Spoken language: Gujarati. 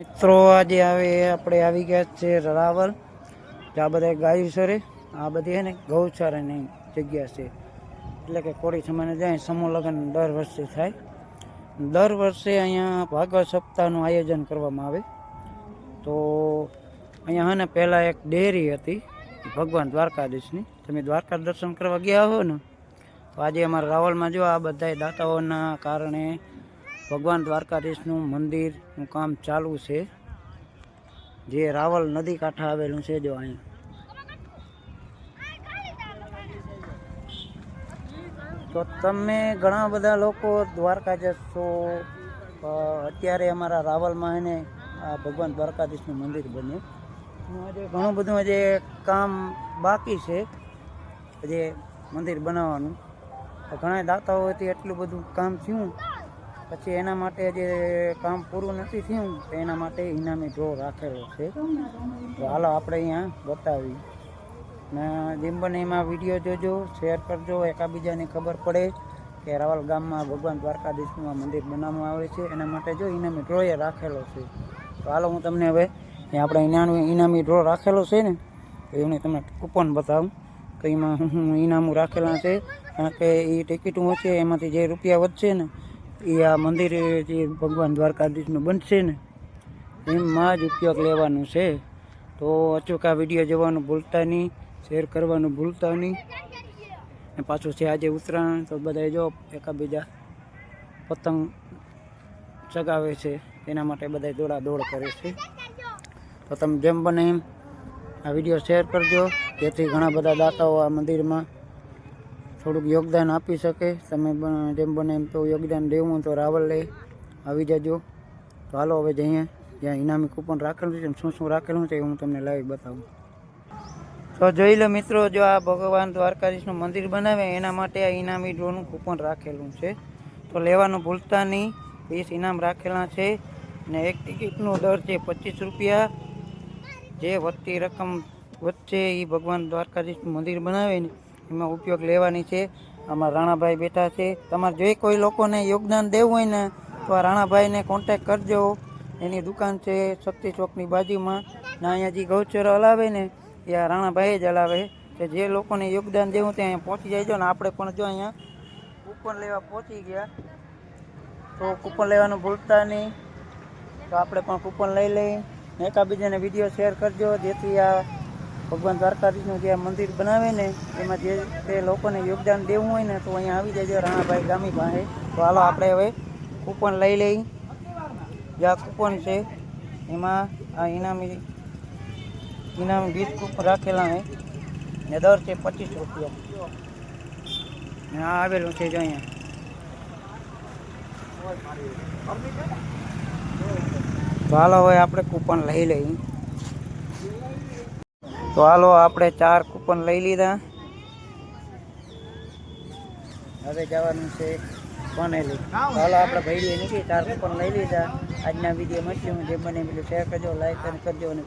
મિત્રો, આજે આવે આપણે આવી ગયા છે રાવલ જ્યાં બધા ગાયું છે આ બધી હે ને ગૌચારાની જગ્યા છે. એટલે કે કોળી સમાને જાય, સમૂહ લગ્ન દર વર્ષે થાય. દર વર્ષે અહીંયા ભાગવત સપ્તાહનું આયોજન કરવામાં આવે. તો અહીંયા હે ને પહેલાં એક ડેરી હતી, ભગવાન દ્વારકાધીશની. તમે દ્વારકા દર્શન કરવા ગયા હો ને, તો આજે અમારા રાવલમાં જો આ બધા દાતાઓના કારણે ભગવાન દ્વારકાધીશનું મંદિરનું કામ ચાલુ છે. જે રાવલ નદી કાંઠે આવેલું છે જો અહીં. તો તમે ઘણા બધા લોકો દ્વારકા જશો. અત્યારે અમારા રાવલમાં એને આ ભગવાન દ્વારકાધીશનું મંદિર બન્યું. આજે ઘણું બધું આજે કામ બાકી છે. જે મંદિર બનાવવાનું. ઘણા દાતાઓથી એટલું બધું કામ થયું. પછી એના માટે જે કામ પૂરું નથી થયું, તો એના માટે ઇનામી ડ્રો રાખેલો છે. તો હાલો આપણે અહીંયા બતાવી. ને જેમ એમાં વીડિયો જોજો, શેર કરજો, એકાબીજાને ખબર પડે કે રાવલ ગામમાં ભગવાન દ્વારકાધીશનું મંદિર બનાવવામાં આવે છે. એના માટે જો ઇનામી ડ્રોએ રાખેલો છે. તો હાલો હું તમને હવે એ આપણે ઇનામી ઇનામી ડ્રો રાખેલો છે ને, તો એમને તમને કૂપન બતાવું કે એમાં હું ઇનામો રાખેલા છે. કારણ કે એ ટિકિટો હશે એમાંથી જે રૂપિયા વધશે ને એ આ મંદિર જે ભગવાન દ્વારકાધીશનું બનશે ને, એમાં જ ઉપયોગ લેવાનો છે. તો અચૂક આ વીડિયો જોવાનું ભૂલતા નહીં, શેર કરવાનું ભૂલતા નહીં. ને પાછું છે આજે ઉત્તરાયણ, તો બધા જો એકાબીજા પતંગ ચગાવે છે, એના માટે બધા દોડા દોડ કરે છે. તો તમે જેમ બને એમ આ વીડિયો શેર કરજો. જેથી ઘણા બધા દાતાઓ આ મંદિરમાં થોડુંક યોગદાન આપી શકે. તમે જેમ બને એમ તો યોગદાન દેવું, તો રાવલ લઈ આવી જજો. તો હાલો, હવે જઈએ. જ્યાં ઇનામી કૂપન રાખેલું છે શું શું રાખેલું છે એ હું તમને લાઈવ બતાવું. તો જોઈ લો મિત્રો, જો આ ભગવાન દ્વારકાધીશનું મંદિર બનાવે, એના માટે આ ઇનામી ડ્રોનું કૂપન રાખેલું છે. તો લેવાનું ભૂલતા નહીં. વીસ ઇનામ રાખેલા છે ને એક ટિકિટનો દર છે પચીસ રૂપિયા. જે વધતી રકમ વચ્ચે એ ભગવાન દ્વારકાધીશનું મંદિર બનાવે ને એમાં ઉપયોગ લેવાની છે. આમાં રાણાભાઈ બેઠા છે. તમારે જો કોઈ લોકોને યોગદાન દેવું હોય ને, તો આ રાણાભાઈને કોન્ટેક કરજો. એની દુકાન છે શક્તિ ચોકની બાજુમાં. ને અહીંયા જે ગૌચર હલાવે ને, એ આ રાણાભાઈ જ હલાવે. કે જે લોકોને યોગદાન દેવું તે અહીંયા પહોંચી જાય ને આપણે પણ જો અહીંયા કૂપન લેવા પહોંચી ગયા. તો કૂપન લેવાનું ભૂલતા નહીં. તો આપણે પણ કૂપન લઈ લઈ. ને એકાબીજાને વીડિયો શેર કરજો. જેથી આ ભગવાન દ્વારકાધીશનું જે મંદિર બનાવે ને, એમાં જે તે લોકોને યોગદાન દેવું હોય ને, તો અહીંયા આવી જજો રાણાભાઈ ગામી પાસે. તો હાલો આપણે હવે કૂપન લઈ લઈ. જે આ કૂપન છે, એમાં આ ઇનામી ઇનામી વીસ કૂપન રાખેલા હોય ને દર છે પચીસ રૂપિયા. ને આ આવેલું છે જો અહીંયા. તો હાલો હવે આપણે કૂપન લઈ લઈએ તો હાલો, આપણે ચાર કૂપન લઈ લીધા. હવે જવાનું છે બનેલી તો હાલો, આપણે ભાઈ નીકળી, ચાર કૂપન લઈ લીધા. આજના વીડિયો મળશે હું જે બને પેલું શેર કરજો લાઈક કરજો અને